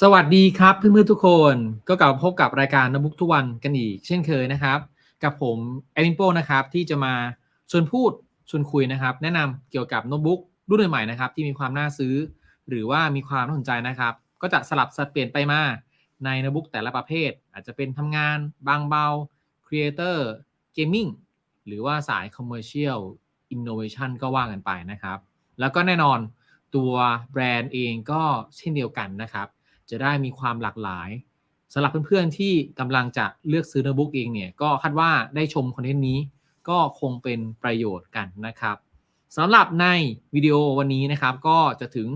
สวัสดีครับเพื่อนๆทุกคนก็กลับมาพบกับรายการนบุกทุกวันกันอีก เช่นเคยนะครับ กับผมแอลินโปนะครับที่จะมาชวนพูดชวนคุยนะครับ แนะนำเกี่ยวกับโน้ตบุ๊กรุ่นใหม่ๆนะครับที่มีความน่าซื้อ หรือว่ามีความน่าสนใจนะครับ ก็จะสลับสับเปลี่ยนไปมาในโน้ตบุ๊กแต่ละประเภท อาจจะเป็นทำงานบางเบา Creator Gaming หรือว่าสาย Commercial Innovation ก็ว่ากันไปนะครับ แล้วก็แน่นอนตัวแบรนด์เองก็เช่นเดียวกันนะครับ จะได้มีความหลากหลายสำหรับเพื่อนๆที่กำลังจะเลือกซื้อโน้ตบุ๊กเองเนี่ยก็คาดว่าได้ชมคอนเทนต์นี้ก็คงเป็นประโยชน์กันนะครับสำหรับในวิดีโอวันนี้นะครับก็จะถึง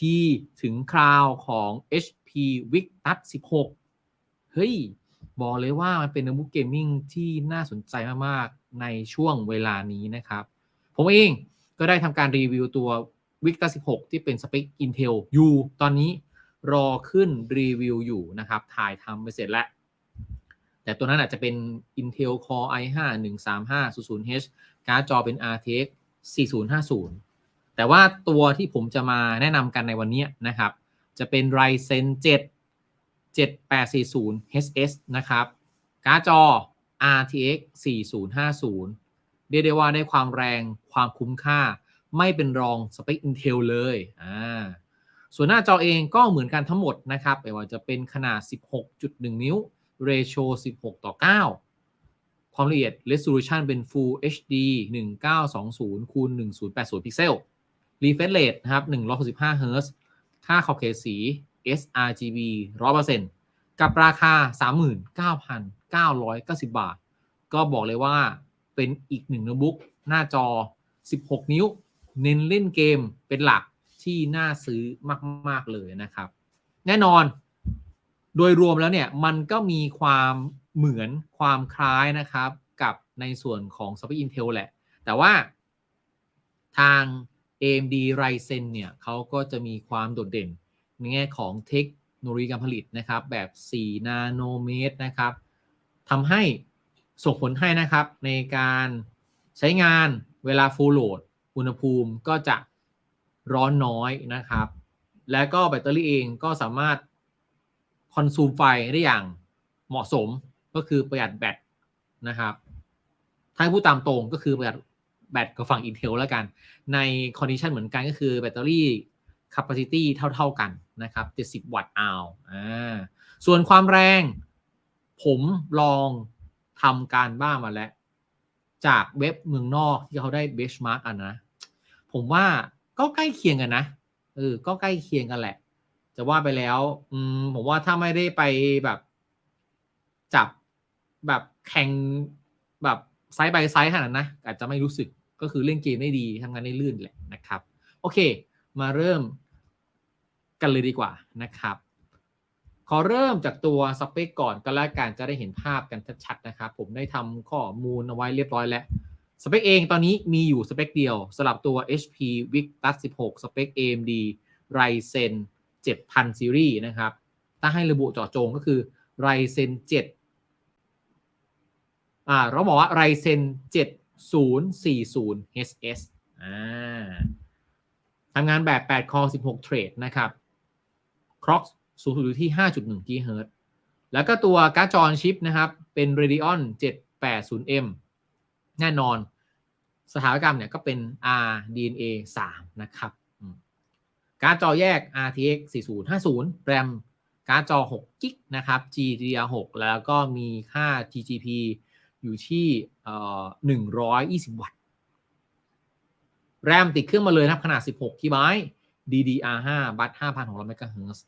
ที่ถึงคราวของ HP Victus 16 เฮ้ย บอกเลยว่ามันเป็นโน้ตบุ๊กเกมมิ่งที่น่าสนใจมากๆ ในช่วงเวลานี้นะครับ ผมเองก็ได้ทำการรีวิวตัว Victus 16 ที่เป็นสเปค Intel อยู่ตอนนี้ รอขึ้นรีวิวอยู่นะครับ ถ่ายทำไปเสร็จแล้ว แต่ตัวนั้นอาจจะเป็น Intel Core i5 13500H การ์ดจอเป็น RTX 4050 แต่ว่าตัวที่ผมจะมาแนะนำกันในวันนี้นะครับ จะเป็น Ryzen 7 7840 HS นะครับ การ์ดจอ RTX 4050 เรียกได้ว่าได้ความแรงความคุ้มค่า ไม่เป็นรองสเปค Intel เลย อ่า ส่วนหน้าจอเองก็เหมือนกันทั้งหมดนะครับไม่ว่าจะเป็นขนาด 16.1 นิ้ว ratio 16 ต่อ 9 ความละเอียด resolution เป็น Full HD 1920คูณ1080 พิกเซล refresh rate นะครับ165 Hz ค่าขอบเขตสี sRGB 100%กับราคา 39,990 บาท ก็บอกเลยว่าเป็นอีกหนึ่งโน้ตบุ๊กหน้าจอ 16 นิ้ว เน้นเล่นเกมเป็นหลัก ที่น่าซื้อมาก ๆ เลยนะครับ แน่นอน โดยรวมแล้วเนี่ยมันก็มีความเหมือนความคล้ายนะครับกับในส่วนของ s p i Intel แหละ แต่ว่าทาง AMD Ryzen เนี่ยเขาก็จะมีความโดดเด่น ในแง่ของเทคโนโลยีการผลิตนะครับ แบบ 4 นาโนเมตรนะครับทำให้ส่งผลให้นะครับในการใช้งานเวลา full load อุณหภูมิก็จะ ร้อนน้อยนะครับ และก็แบตเตอรี่เองก็สามารถคอนซูมไฟได้อย่างเหมาะสมก็คือประหยัดแบตนะครับถ้าพูดตามตรงก็คือประหยัดแบตกับฝั่ง Intel แล้วกัน ในคอนดิชันเหมือนกันก็คือแบตเตอรี่ capacity เท่า ๆกันนะครับ 70 วัตต์อาวอ่าส่วนความแรง ผมลองทำการบ้ามาแล้ว จากเว็บเมืองนอกที่เขาได้เบสมาร์กอันนะ ผมว่า ก็ใกล้เคียงกันนะเออก็ใกล้เคียงกันแหละ จะว่าไปแล้ว อืมผมว่าถ้าไม่ได้ไปแบบ จับแบบแข่งแบบไซส์ by ไซส์ขนาดนั้นนะอาจจะไม่รู้สึกก็คือเล่นเกมได้ดีทำงานได้ลื่นแหละนะครับ โอเค มาเริ่มกันเลยดีกว่านะครับ ขอเริ่มจากตัวสเปคก่อนก็แล้วกันจะได้เห็นภาพกันชัดๆนะครับ ผมได้ทำข้อมูลเอาไว้เรียบร้อยแล้ว สเปคเองตอนนี้มีอยู่สเปคเดียวสำหรับตัว HP Victus 16 สเปค AMD Ryzen 7000ซีรีส์นะครับ ถ้าให้ระบุเจาะจงก็คือ Ryzen 7อ่าเราบอกว่า Ryzen 7040 HS อ่าทำงานแบบ8 core 16 thread นะครับ clock สูงสุดอยู่ที่ 5.1 GHz แล้วก็ตัวการ์ดจอชิปนะครับ เป็น Radeon 780M แน่นอน สถาปัตยกรรมเนี่ยก็เป็น RDNA 3 นะครับการ์ดจอแยก RTX 4050 RAM การ์ดจอ6 g b นะครับ GDDR6 แล้วก็มีค่า TGP อยู่ที่ 120 วัตต์ RAM ติดเครื่องมาเลยนะครับ ขนาด 16 g b DDR5 บัต5,600 MHz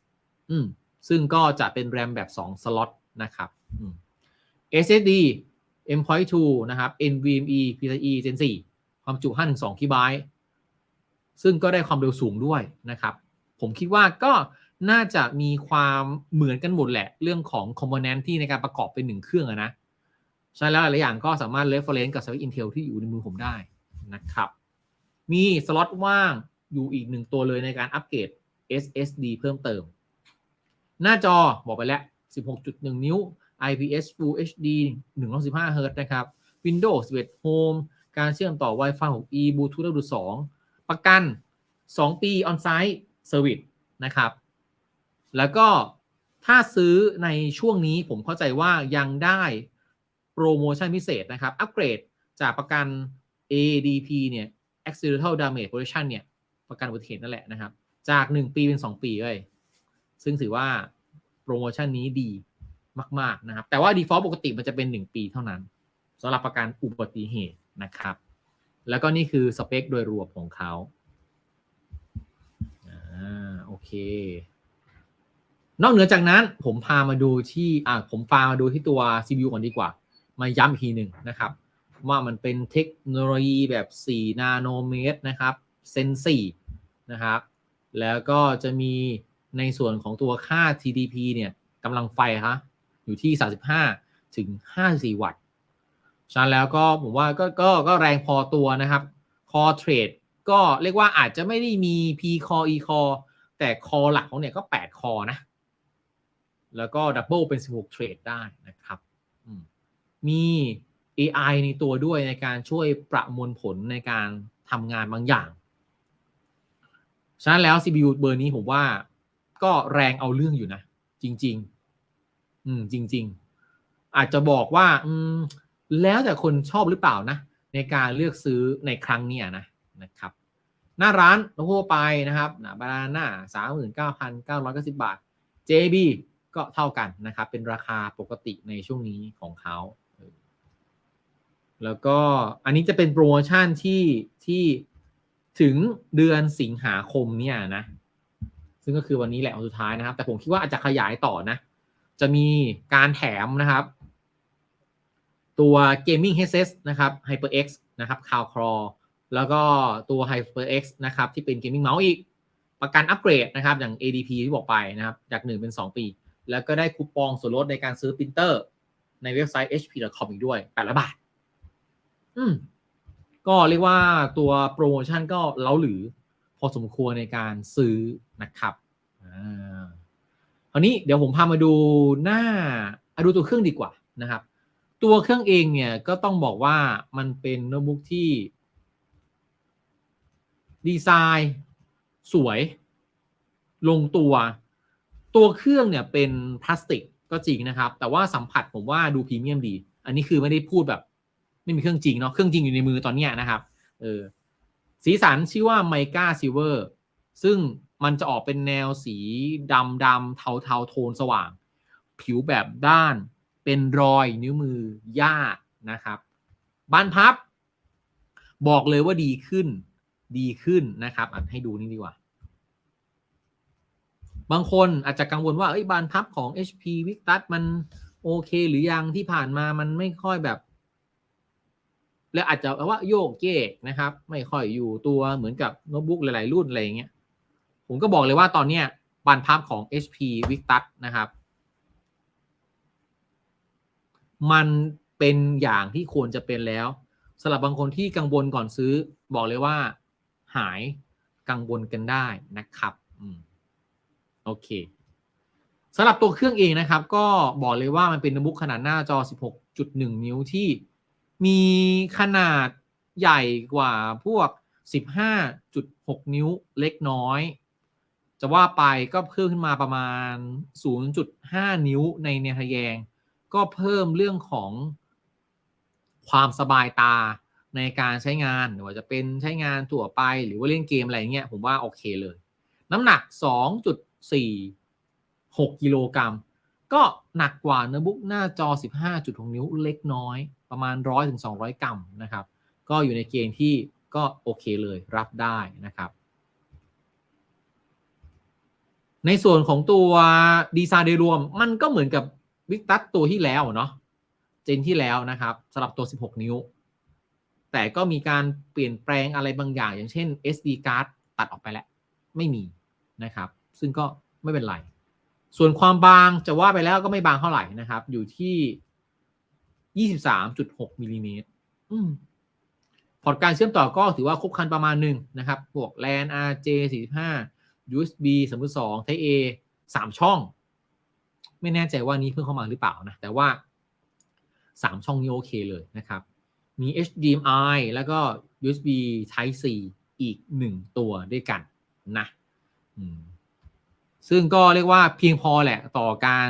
อืมซึ่งก็จะเป็น RAM แบบ 2 สล็อตนะครับ SSD M.2 นะครับ NVMe PCIe Gen 4 ความจุ 512 g b ซึ่งก็ได้ความเร็วสูงด้วยนะครับ ผมคิดว่าก็น่าจะมีความเหมือนกันหมดแหละ เรื่องของคอมโพเนนต์ที่ในการประกอบเป็นหนึ่งเครื่องนะใช่แล้วหลายอย่างก็สามารถ reference กับสวิต Intel ที่อยู่ในมือผมได้นะครับ มีสล็อตว่างอยู่อีกหนึ่งตัวเลยในการอัปเกรด SSD เพิ่มเติม หน้าจอบอกไปแล้ว 16.1 นิ้ว IPS Full HD 115 Hz นะครับ Windows 11 Home การเชื่อมต่อ Wi-Fi 6E Bluetooth 2ประกัน 2 ปี On-site Service นะครับ แล้วก็ถ้าซื้อในช่วงนี้ผมเข้าใจว่ายังได้โปรโมชั่นพิเศษนะครับ อัปเกรดจากประกัน ADP เนี่ย Accidental Damage Protection เนี่ย ประกันอุบัติเหตุนั่นแหละนะครับ จาก 1 ปีเป็น 2 ปีเลยซึ่งถือว่าโปรโมชั่นนี้ดี มาก ๆนะครับ แต่ว่า default ปกติมันจะเป็น 1 ปีเท่านั้นสำหรับประกันอุบัติเหตุนะครับ แล้วก็นี่คือสเปคโดยรวมของเขาอ่าโอเค นอกเหนือจากนั้นผมพามาดูที่อ่าผมพามาดูที่ตัว CPU ก่อนดีกว่า มาย้ำอีกทีหนึ่งนะครับ ว่ามันเป็นเทคโนโลยีแบบ 4 นาโนเมตรนะครับเซน4นะครับ แล้วก็จะมีในส่วนของตัวค่า TDP เนี่ยกำลังไฟฮะ อยู่ที่ 35 ถึง 54 วัตต์ฉะนั้นแล้วก็ผมว่าก็ก็ก็แรงพอตัวนะครับ คอเทรดก็เรียกว่าอาจจะไม่ได้มี P คอ E คอแต่คอหลักของเนี่ยก็ 8 คอนะ แล้วก็ดับเบิลเป็น 16 เทรดได้นะครับมมี AI ในตัวด้วยในการช่วยประมวลผลในการทำงานบางอย่าง ฉะนั้นแล้ว CPU เบอร์นี้ผมว่าก็แรงเอาเรื่องอยู่นะ จริง ๆ อืม จริง ๆ อาจจะบอกว่า อืม แล้วแต่คนชอบหรือเปล่านะ ในการเลือกซื้อในครั้งเนี้ยนะนะครับ หน้าร้านทั่วไปนะครับนาบานาน่าสามหมื่นเก้าพันเก้าร้อยเก้าสิบบาท JB ก็เท่ากันนะครับ เป็นราคาปกติในช่วงนี้ของเขาแล้วก็อันนี้จะเป็นโปรโมชั่นที่ที่ถึงเดือนสิงหาคมเนี่ยนะ ซึ่งก็คือวันนี้แหละวันสุดท้ายนะครับ แต่ผมคิดว่าอาจจะขยายต่อนะ จะมีการแถมนะครับ ตัว Gaming Headset นะครับ HyperX นะครับ Cloud Crawl แล้วก็ตัว HyperX นะครับ ที่เป็น Gaming Mouse อีก ประกันอัปเกรดนะครับ อย่าง ADP ที่บอกไปนะครับ จาก 1 เป็น 2 ปี แล้วก็ได้คูปองส่วนลดในการซื้อปรินเตอร์ ในเว็บไซต์ hp.com อีกด้วย800บาท อืมก็เรียกว่าตัวโปรโมชั่นก็เล้าหรือพอสมควรในการซื้อนะครับ ราวนี้เดี๋ยวผมพามาดูหน้าดูตัวเครื่องดีกว่านะครับ ตัวเครื่องเองเนี่ยก็ต้องบอกว่ามันเป็นโน้ตบุ๊กที่ ดีไซน์สวย ลงตัว ตัวเครื่องเนี่ยเป็นพลาสติกก็จริงนะครับ แต่ว่าสัมผัสผมว่าดูพรีเมียมดี อันนี้คือไม่ได้พูดแบบไม่มีเครื่องจริงเนาะเครื่องจริงอยู่ในมือตอนเนี้ยนะครับเออสีสันชื่อว่าไมกาซิเวอร์ซึ่ง มันจะออกเป็นแนวสีดำดำเทาเทาโทนสว่าง ผิวแบบด้าน เป็นรอยนิ้วมือยานะครับบานพับ บอกเลยว่าดีขึ้น ดีขึ้นนะครับอะให้ดูนี่ดีกว่า บางคนอาจจะกังวลว่าเอ้ยบานพับของ HP Victus มันโอเค หรือยังที่ผ่านมามันไม่ค่อยแบบ แล้วอาจจะว่าโยกเยกนะครับ ไม่ค่อยอยู่ตัวเหมือนกับโน้ตบุ๊กหลาย ๆ รุ่นอะไรอย่างเงี้ย ผมก็บอกเลยว่าตอนเนี้ยบานพับของ HP Victus นะครับ มันเป็นอย่างที่ควรจะเป็นแล้วสำหรับบางคนที่กังวลก่อนซื้อ บอกเลยว่า หายกังวลกันได้นะครับอโอเคสำหรับตัวเครื่องเองนะครับ ก็บอกเลยว่ามันเป็นโน้ตบุ๊กขนาดหน้าจอ 16.1 นิ้วที่มีขนาดใหญ่กว่าพวก 15.6 นิ้วเล็กน้อย จะว่าไปก็เพิ่มขึ้นมาประมาณ 0.5 นิ้วในเนทแยง ก็เพิ่มเรื่องของความสบายตาในการใช้งานหรือว่าจะเป็นใช้งานทั่วไปหรือว่าเล่นเกมอะไรเงี้ยผมว่าโอเคเลย น้ำหนัก 2.46 กิโลกรัม ก็หนักกว่าโน้ตบุ๊กหน้าจอ 15.6 นิ้วเล็กน้อยประมาณ 100-200ถึง200กรัมนะครับ ก็อยู่ในเกณฑ์ที่ก็โอเคเลยรับได้นะครับ ในส่วนของตัวดีไซน์โดยรวม มันก็เหมือนกับวิกตัสตัวที่แล้วเนาะเจนที่แล้วนะครับสำหรับตัว 16 นิ้ว แต่ก็มีการเปลี่ยนแปลงอะไรบางอย่าง อย่างเช่น SD card ตัดออกไปแล้ว ไม่มีนะครับ ซึ่งก็ไม่เป็นไร ส่วนความบางจะว่าไปแล้วก็ไม่บางเท่าไหร่นะครับ อยู่ที่ 23.6มิลลิเมตรพอร์ตการเชื่อมต่อก็ถือว่าครบคันประมาณหนึ่งนะครับพวก LAN RJ 45 USB 32 Type A 3ช่อง ไม่แน่ใจว่านี้เพิ่งเข้ามาหรือเปล่านะ แต่ว่า 3 ช่องนี้โอเคเลยนะครับ มี HDMI แล้วก็ USB Type C อีก 1 ตัวด้วยกันนะซึ่งก็เรียกว่าเพียงพอแหละต่อการ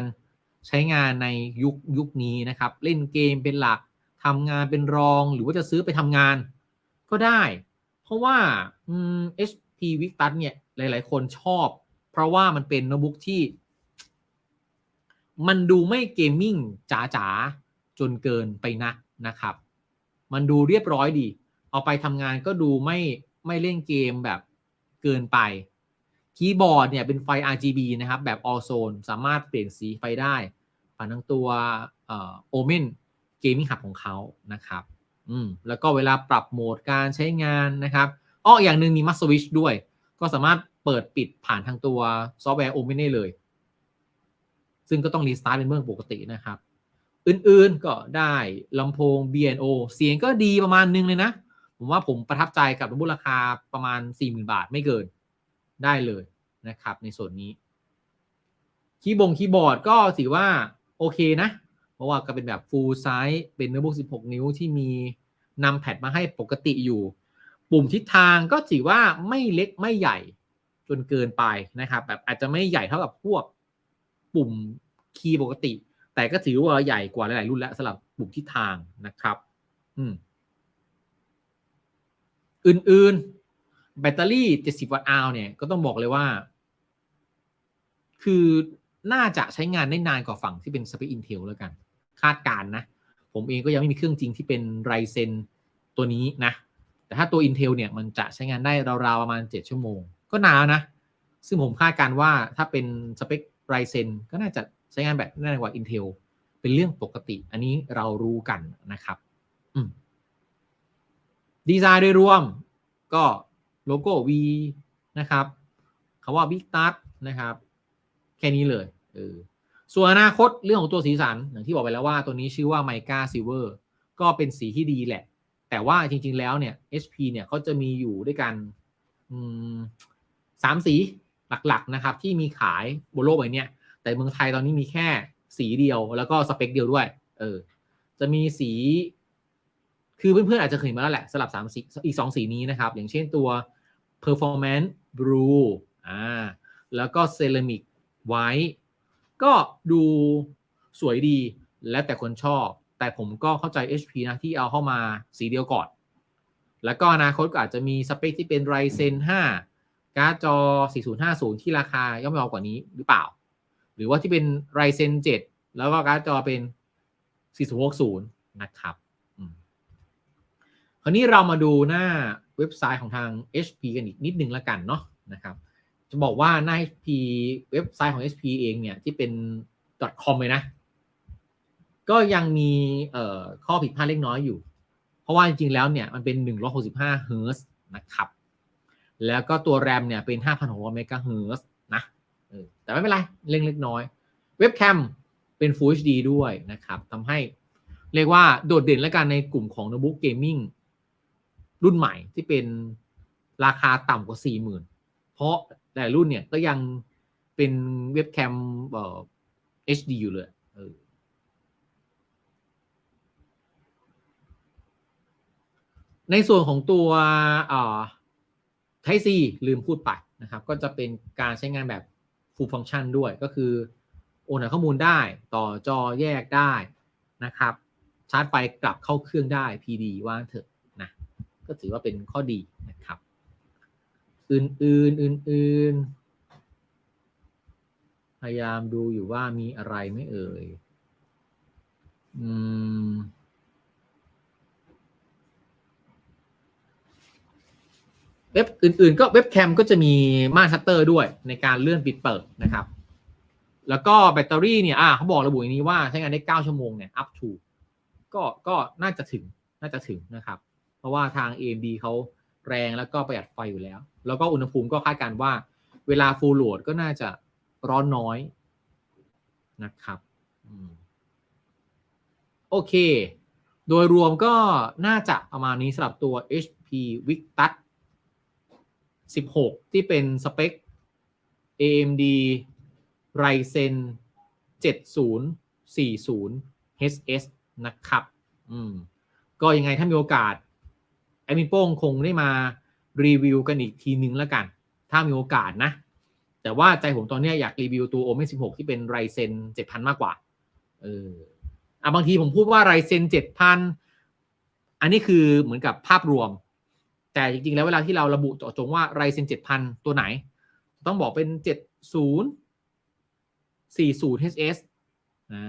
ใช้งานในยุคยุคนี้นะครับ เล่นเกมเป็นหลักทำงานเป็นรองหรือว่าจะซื้อไปทำงานก็ได้ เพราะว่า HP Victus เนี่ย หลาย ๆ คนชอบ เพราะว่ามันเป็นโน้ตบุ๊กที่ มันดูไม่เกมมิ่งจ๋าๆ จนเกินไปนักนะครับ มันดูเรียบร้อยดี เอาไปทำงานก็ดูไม่ไม่เล่นเกมแบบเกินไป คีย์บอร์ดเนี่ยเป็นไฟ RGB นะครับ แบบ All Zone สามารถเปลี่ยนสีไฟได้ผ่านทั้งตัวเอ่อ Omen Gaming Hub ของเขานะครับอืมแล้วก็เวลาปรับโหมดการใช้งานนะครับอ้ออย่างหนึ่งมี Master Switch ด้วย ก็สามารถเปิดปิดผ่านทางตัวซอฟต์แวร์ Omen ได้เลย ซึ่งก็ต้องรีสตาร์ทเป็นเรื่องปกตินะครับ อื่นๆก็ได้ลำโพง B&O เสียงก็ดีประมาณนึงเลยนะ ผมว่าผมประทับใจกับรุ่นราคาประมาณ 40,000 บาทไม่เกินได้เลยนะครับ ในส่วนนี้ คีย์บงคีย์บอร์ดก็ถือว่าโอเคนะ เพราะว่าก็เป็นแบบ full size เป็นโน้ตบุ๊ก16 นิ้วที่มีนำแพดมาให้ปกติอยู่ ปุ่มทิศทางก็ถือว่าไม่เล็กไม่ใหญ่จนเกินไปนะครับ แบบอาจจะไม่ใหญ่เท่ากับพวกปุ่มคีย์ปกติ แต่ก็ถือว่าใหญ่กว่าหลายๆรุ่นแล้วสำหรับปุ่มทิศทางนะครับ อืม อื่นๆ แบตเตอรี่ 70 วัตต์อาวเนี่ยก็ต้องบอกเลยว่า คือน่าจะใช้งานได้นานกว่าฝั่งที่เป็นสเปค Intel แล้วกัน คาดการณ์นะ ผมเองก็ยังไม่มีเครื่องจริงที่เป็น Ryzen ตัวนี้นะ แต่ถ้าตัว Intel เนี่ยมันจะใช้งานได้ราวๆประมาณ 7 ชั่วโมง ก็นานนะ ซึ่งผมคาดการว่าถ้าเป็นสเปค Ryzen ก็น่าจะใช้งานแบบนานกว่า Intel เป็นเรื่องปกติ อันนี้เรารู้กันนะครับดีไซน์โดยรวมก็โลโก้ V นะครับคำว่า Big t o u c นะครับ แค่นี้เลยเออส่วนอนาคตเรื่องของตัวสีสัน อย่างที่บอกไปแล้วว่าตัวนี้ชื่อว่า Mica Silver ก็เป็นสีที่ดีแหละ แต่ว่าจริง ๆ แล้วเนี่ย HP เนี่ยเขาจะมีอยู่ด้วยกันสามสีหลักๆนะครับที่มีขายบนโลกใบนี้แต่เมืองไทยตอนนี้มีแค่สีเดียวแล้วก็สเปคเดียวด้วย เออ จะมีสี คือเพื่อนๆอาจจะเคยเห็นมาแล้วแหละสลับสามสีอีกสองสีนี้นะครับ อย่างเช่นตัว performance blue อ่าแล้วก็ ceramic white ก็ดูสวยดีแล้วแต่คนชอบ แต่ผมก็เข้าใจ HP นะที่เอาเข้ามาสีเดียวก่อน แล้วก็อนาคตก็อาจจะมีสเปคที่เป็น Ryzen 5การ์ดจอ 4050 ที่ราคาย่อมเยาวกว่านี้หรือเปล่า หรือว่าที่เป็น Ryzen 7แล้วก็การ์ดจอเป็น 4060 นะครับคราวนี้เรามาดูหน้าเว็บไซต์ของทาง HP กันอีกนิดนึงละกันเนาะนะครับจะบอกว่าหน้า HP เว็บไซต์ของ HP เองเนี่ยที่เป็น .com เลยนะ ก็ยังมีเอข้อผิดพลาดเล็กน้อยอยู่ เพราะว่าจริงๆแล้วเนี่ยมันเป็น165 h z นะครับ แล้วก็ตัวแรมเนี่ยเป็น5,600 MHz นะเออแต่ไม่เป็นไรเล็กเล็กน้อย เว็บแคมเป็น Full HD ด้วยนะครับทำให้เรียกว่าโดดเด่นและกันในกลุ่มของโน้ตบุ๊กเกมมิ่งรุ่นใหม่ที่เป็นราคาต่ำกว่า 40,000 เพราะหลายรุ่นเนี่ยก็ยังเป็นเว็บแคมเอ่อ HD อยู่เลยเออ ในส่วนของตัวอ่า Type C ลืมพูดไปนะครับ ก็จะเป็นการใช้งานแบบ full function ด้วยก็คือ โอนข้อมูลได้ต่อจอแยกได้นะครับ ชาร์จไฟกลับเข้าเครื่องได้ PD ว่าเถอะนะก็ถือว่าเป็นข้อดีนะครับ อื่นๆอื่นๆพยายามดูอยู่ว่ามีอะไรไม่เอ่ย อืม เว็บอื่นๆ ก็เว็บแคมก็จะมีม่านชัตเตอร์ด้วยในการเลื่อนปิดเปิดนะครับ แล้วก็แบตเตอรี่เนี่ยอ่าเขาบอกระบุอย่างนี้ว่าใช้งานได้ 9 ชั่วโมงเนี่ย up to ก็ก็น่าจะถึงน่าจะถึงนะครับ เพราะว่าทาง AMD เขาแรงแล้วก็ประหยัดไฟอยู่แล้ว แล้วก็อุณหภูมิก็คาดการณ์ว่า เวลา full load ก็น่าจะร้อนน้อยนะครับโอเค โดยรวมก็น่าจะประมาณนี้สำหรับตัว HP Victus 16 ที่เป็นสเปค AMD Ryzen 7040 HS นะครับ อืม ก็ยังไงถ้ามีโอกาสแอมินโป้งคงได้มารีวิวกันอีกทีนึงแล้วกัน ถ้ามีโอกาสนะ แต่ว่าใจผมตอนนี้อยากรีวิวตัว Omen 16 ที่เป็น Ryzen 7000 มากกว่า เอออะบางทีผมพูดว่า Ryzen 7000 อันนี้คือเหมือนกับภาพรวม แต่จริงๆ แล้วเวลาที่เราระบุเจาะจงว่าไรเซนเจ็ดพันตัวไหน ต้องบอกเป็นเจ็ดศูนย์สี่ศูนย์ HS อ่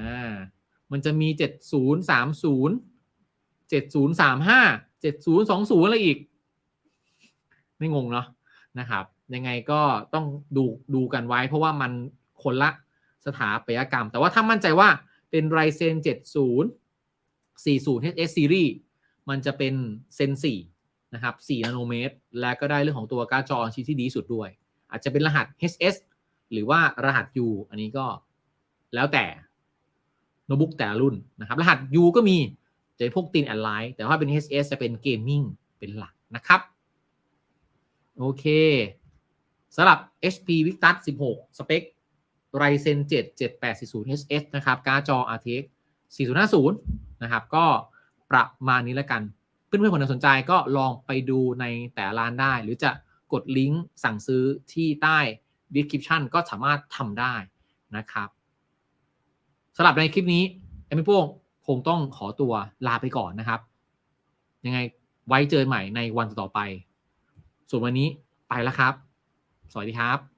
มันจะมีเจ็ดศูนย์สามศูนย์เจ็ดศูนย์สามห้าเจ็ดศูนย์สองศูนย์อะไรอีก ไม่งงเนาะนะครับ ยังไงก็ต้องดูดูกันไว้ เพราะว่ามันคนละสถาปัตยกรรม แต่ว่าถ้ามั่นใจว่าเป็นไรเซนเจ็ดศูนย์สี่ศูนย์ HS series มันจะเป็นเซนสี่ะครับ4นาโนเมตร และก็ได้เรื่องของตัวการ์ดจอชิ้นที่ดีสุดด้วย อาจจะเป็นรหัส HS หรือว่ารหัส U อันนี้ก็แล้วแต่โน้ตบุ๊กแต่ละรุ่นนะครับรหัส U ก็มีจะเป็นพวกตีนแอนไลท์แต่ว่าเป็น HS จะเป็นเกมมิ่งเป็นหลักนะครับ โอเคสำหรับ HP Victus 16 สเปค Ryzen 7 7840 HS นะครับ การ์ดจอ RTX 4050 นะครับ ก็ประมาณนี้แล้วกัน เพื่อนๆคนไหนสนใจก็ลองไปดูในแต่ละร้านได้ หรือจะกดลิงก์สั่งซื้อที่ใต้ description ก็สามารถทำได้นะครับสำหรับในคลิปนี้แอมิโป้งคงต้องขอตัวลาไปก่อนนะครับ ยังไงไว้เจอใหม่ในวันต่อไป ส่วนวันนี้ไปแล้วครับ สวัสดีครับ